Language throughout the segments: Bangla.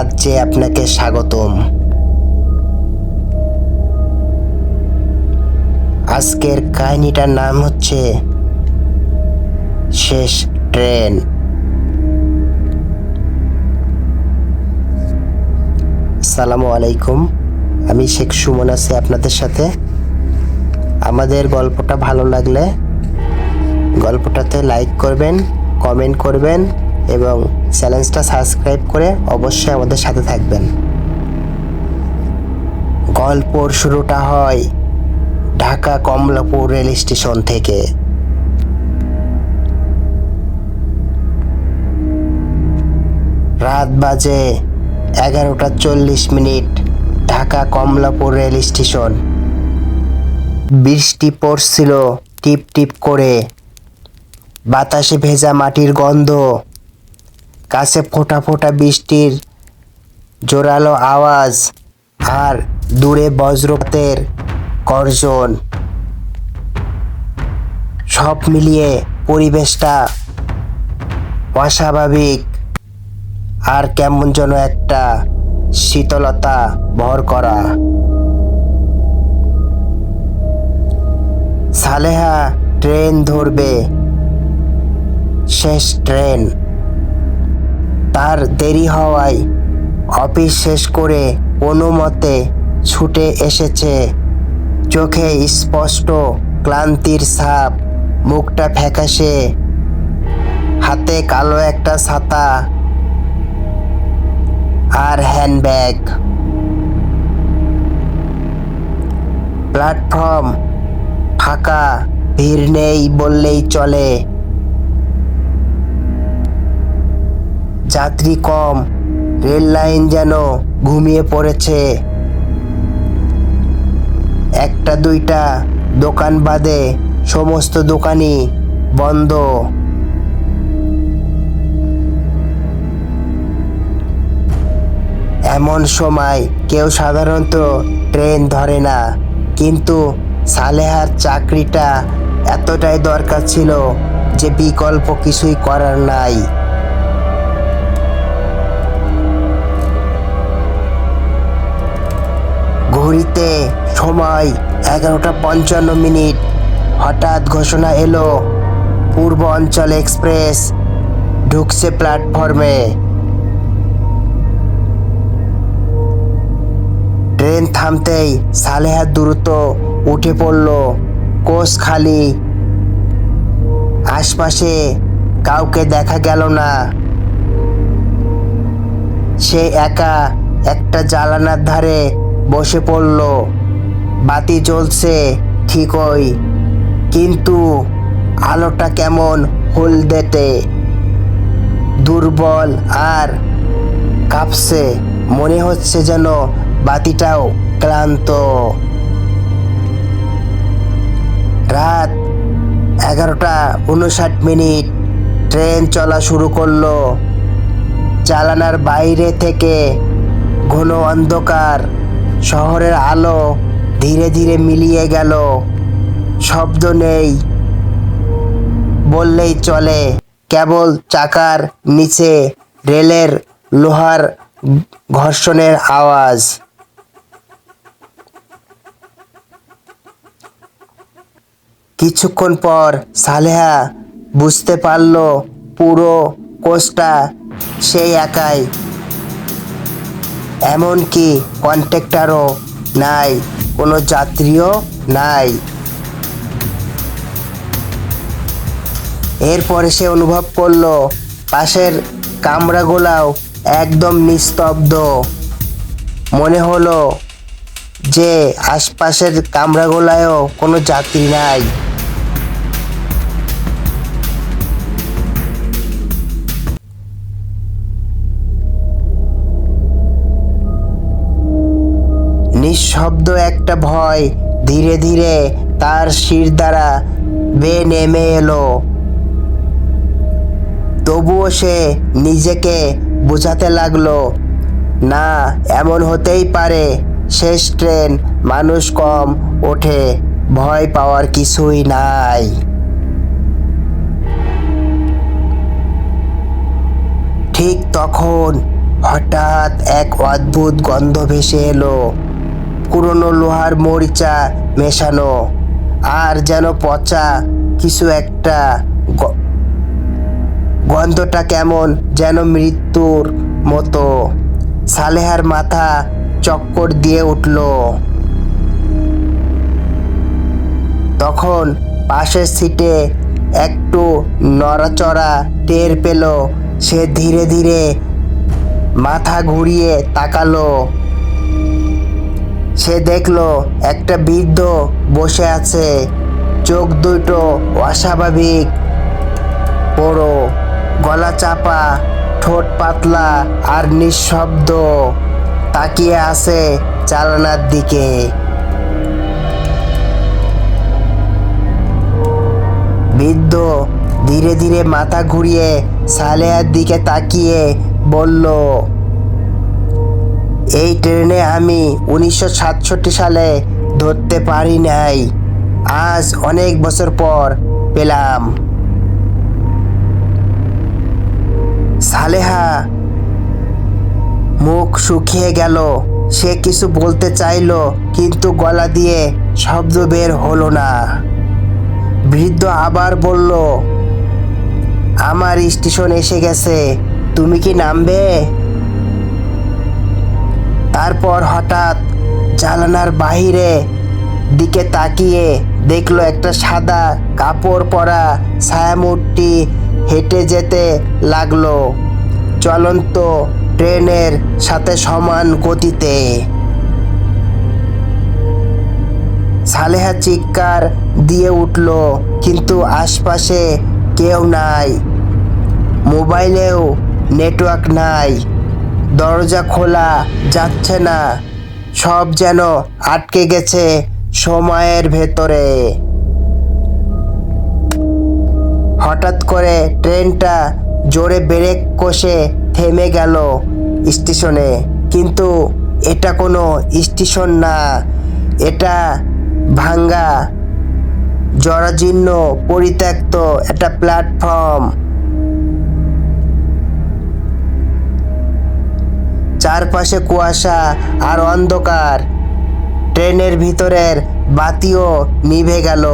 রাজ্যে আপনাকে স্বাগতম। আজকের কাহিনীটার নাম হচ্ছে শেষ ট্রেন। সালামু আলাইকুম। আমি শেখ সুমন আছি আপনাদের সাথে। আমাদের গল্পটা ভালো লাগলে গল্পটাতে লাইক করবেন, কমেন্ট করবেন। এবং চ্যানেলটা সাবস্ক্রাইব করে অবশ্যই আমাদের সাথে থাকবেন। গল্পর শুরুটা হয় ঢাকা কমলাপুর রেল স্টেশন থেকে। রাত বাজে এগারোটা চল্লিশ minute Dhaka Kamalapur rail station. বৃষ্টি পড়ছিল টিপ টিপ করে। বাতাসে ভেজা মাটির গন্ধ। কাছে ফোঁটা ফোঁটা বৃষ্টির জোরালো আওয়াজ আর দূরে বজ্রপাতের গর্জন। সব মিলিয়ে পরিবেশটা অস্বাভাবিক আর কেমন যেন একটা শীতলতা ভর করা। সালেহা ট্রেন ধরবে। শেষ ট্রেন। তার দেরি হওয়ায় অফিস শেষ করে কোনো মতে ছুটে এসেছে। চোখে স্পষ্ট ক্লান্তির ছাপ, মুখটা ফ্যাকাশে, হাতে কালো একটা ছাতা আর হ্যান্ডব্যাগ। প্ল্যাটফর্ম ফাঁকা, ভিড় নেই বললেই চলে। যাত্রী কম, রেল লাইন যেন ঘুমিয়ে পড়েছে। একটা দুইটা দোকান বাদে সমস্ত দোকানই বন্ধ। এমন সময় কেউ সাধারণত ট্রেন ধরে না, কিন্তু সালেহার চাকরিটা এতটাই দরকার ছিল যে বিকল্প কিছুই করার নাই। ঘড়িতে সময় এগারোটা পঞ্চান্ন মিনিট। হঠাৎ ঘোষণা এলো, পূর্ব অঞ্চল এক্সপ্রেস ঢুকছে প্ল্যাটফর্মে। ট্রেন থামতেই সালেহা দ্রুত উঠে পড়ল কোষ খালি। আশপাশে কাউকে দেখা গেল না। সে একা একটা জালানার ধারে বসে পড়ল। বাতি জ্বলছে ঠিকই কিন্তু আলোটা কেমন হলদেটে। দুর্বল আর কাঁপছে, মনে হচ্ছে যেন বাতিটাও ক্লান্ত। রাত এগারোটা উনষাট মিনিট, ট্রেন চলা শুরু করল। চালানার বাইরে থেকে ঘন অন্ধকার শহরের আলো ধীরে ধীরে মিলিয়ে গেল। শব্দ নেই, বললেই চলে। কেবল চাকার নিচে রেলের লোহার ঘর্ষণের আওয়াজ। কিছুক্ষণ পর সালেহা বুঝতে পারল পুরো কোষটা সেই একাই। এমনকি কন্ট্রাক্টারও নাই, কোনো যাত্রীও নাই। এরপরে সে অনুভব করল, পাশের কামরাগুলাও একদম নিস্তব্ধ। মনে হলো যে আশপাশের কামরাগুলায়ও কোনো যাত্রী নাই। নিঃশব্দ একটা ভয় ধীরে ধীরে তার শির দ্বারা বে নেমে এলো। তবুও সে নিজেকে বোঝাতে লাগল, না, এমন হতেই পারে, শেষ ট্রেন, মানুষ কম ওঠে, ভয় পাওয়ার কিছুই নাই। ঠিক তখন হঠাৎ এক অদ্ভুত গন্ধ ভেসে এলো। পুরনো লোহার মরিচা মেশানো, আর যেন পচা কিছু একটা গন্ধটা কেমন যেন মৃত্যুর মতো। সালেহার মাথা চক্কর দিয়ে উঠল। তখন পাশের সিটে একটু নড়াচড়া টের পেল, সে ধীরে ধীরে মাথা ঘুরিয়ে তাকালো। সে দেখল একটা বৃদ্ধ বসে আছে। চোখ দুটো অস্বাভাবিক। বড় গলা চাপা, ঠোঁট পাতলা আর নিঃশব্দ। তাকিয়ে আছে চালানার দিকে। বৃদ্ধ ধীরে ধীরে মাথা ঘুরিয়ে সালেহার দিকে তাকিয়ে বলল এই ট্রেনে আমি উনিশশো সাতষট্টি সালে ধরতে পারি নাই। আজ অনেক বছর পর পেলাম। সালেহা, মুখ শুকিয়ে গেল। সে কিছু বলতে চাইলো, কিন্তু গলা দিয়ে শব্দ বের হলো না। বৃদ্ধ আবার বলল, আমার স্টেশন এসে গেছে। তুমি কি নামবে? তারপর হঠাৎ জানালার বাহিরে দিকে তাকিয়ে দেখল একটা সাদা কাপড় পরা ছায়ামূর্তি হেঁটে যেতে লাগল চলন্ত ট্রেনের সাথে সমান গতিতে। সালেহা চিৎকার দিয়ে উঠল, কিন্তু আশপাশে কেউ নাই, মোবাইলেও নেটওয়ার্ক নাই। দরজা খোলা যাচ্ছে না। সব যেন আটকে গেছে সময়ের ভেতরে। হঠাৎ করে ট্রেনটা জোরে ব্রেক কষে থেমে গেল স্টেশনে। কিন্তু এটা কোনো স্টেশন না, এটা ভাঙ্গা, জরাজীর্ণ, পরিত্যক্ত একটা প্ল্যাটফর্ম। চারপাশে কুয়াশা আর অন্ধকার। ট্রেনের ভিতরের বাতিও নিভে গেল।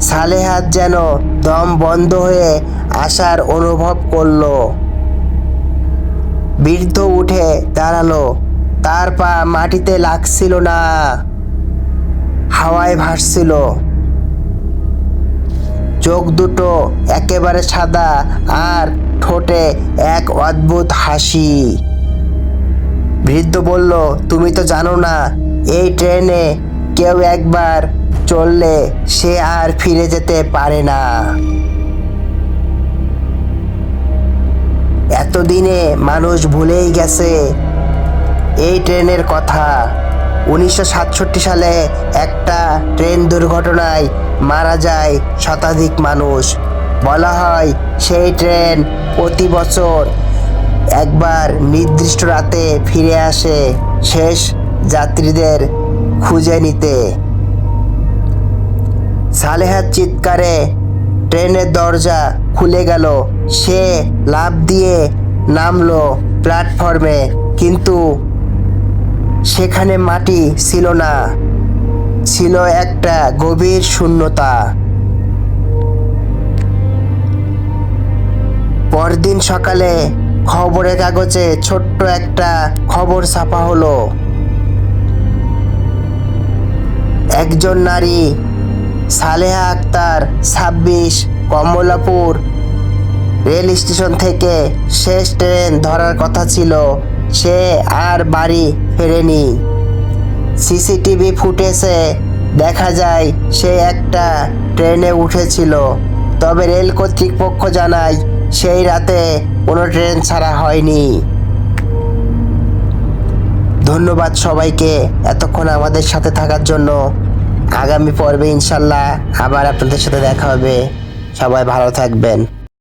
সালেহাত যেন দম বন্ধ হয়ে আসার অনুভব করল। বৃদ্ধ উঠে দাঁড়াল। তার পা মাটিতে লাগছিল না। হাওয়ায় ভাসছিল। চোখ দুটো একেবারে সাদা আর ঠোঁটে এক অদ্ভুত হাসি। বৃদ্ধ বলল, তুমি তো জানো না, এই ট্রেনে কেউ একবার চললে সে আর ফিরে যেতে পারে না। এতদিনে মানুষ ভুলেই গেছে এই ট্রেনের কথা। উনিশশো সাতষট্টি সালে একটা ট্রেন দুর্ঘটনায় মারা যায় শতাধিক মানুষ। বলা হয় সেই ট্রেন প্রতি বছর একবার নির্দিষ্ট রাতে ফিরে আসে শেষ যাত্রীদের খুঁজে নিতে। সালেহার চিৎকারে ট্রেনের দরজা খুলে গেল। সে লাফ দিয়ে নামলো প্ল্যাটফর্মে, কিন্তু সেখানে মাটি ছিল না। ছিল একটা গভীর শূন্যতা। পরদিন সকালে খবরের কাগজে ছোট্ট একটা খবর ছাপা হলো। একজন নারী, সালেহা আক্তার, ছাব্বিশ, কমলাপুর রেল স্টেশন থেকে শেষ ট্রেন ধরার কথা ছিল। সে আর বাড়ি ফেরেনি। সিসিটিভি ফুটেজে দেখা যায় সে একটা ট্রেনে উঠেছিল। তবে রেল কর্তৃপক্ষ জানায়, সেই রাতে কোনো ট্রেন ছাড়া হয়নি। ধন্যবাদ সবাইকে এতক্ষণ আমাদের সাথে থাকার জন্য। আগামী পর্বে ইনশাল্লাহ আবার আপনাদের সাথে দেখা হবে। সবাই ভালো থাকবেন।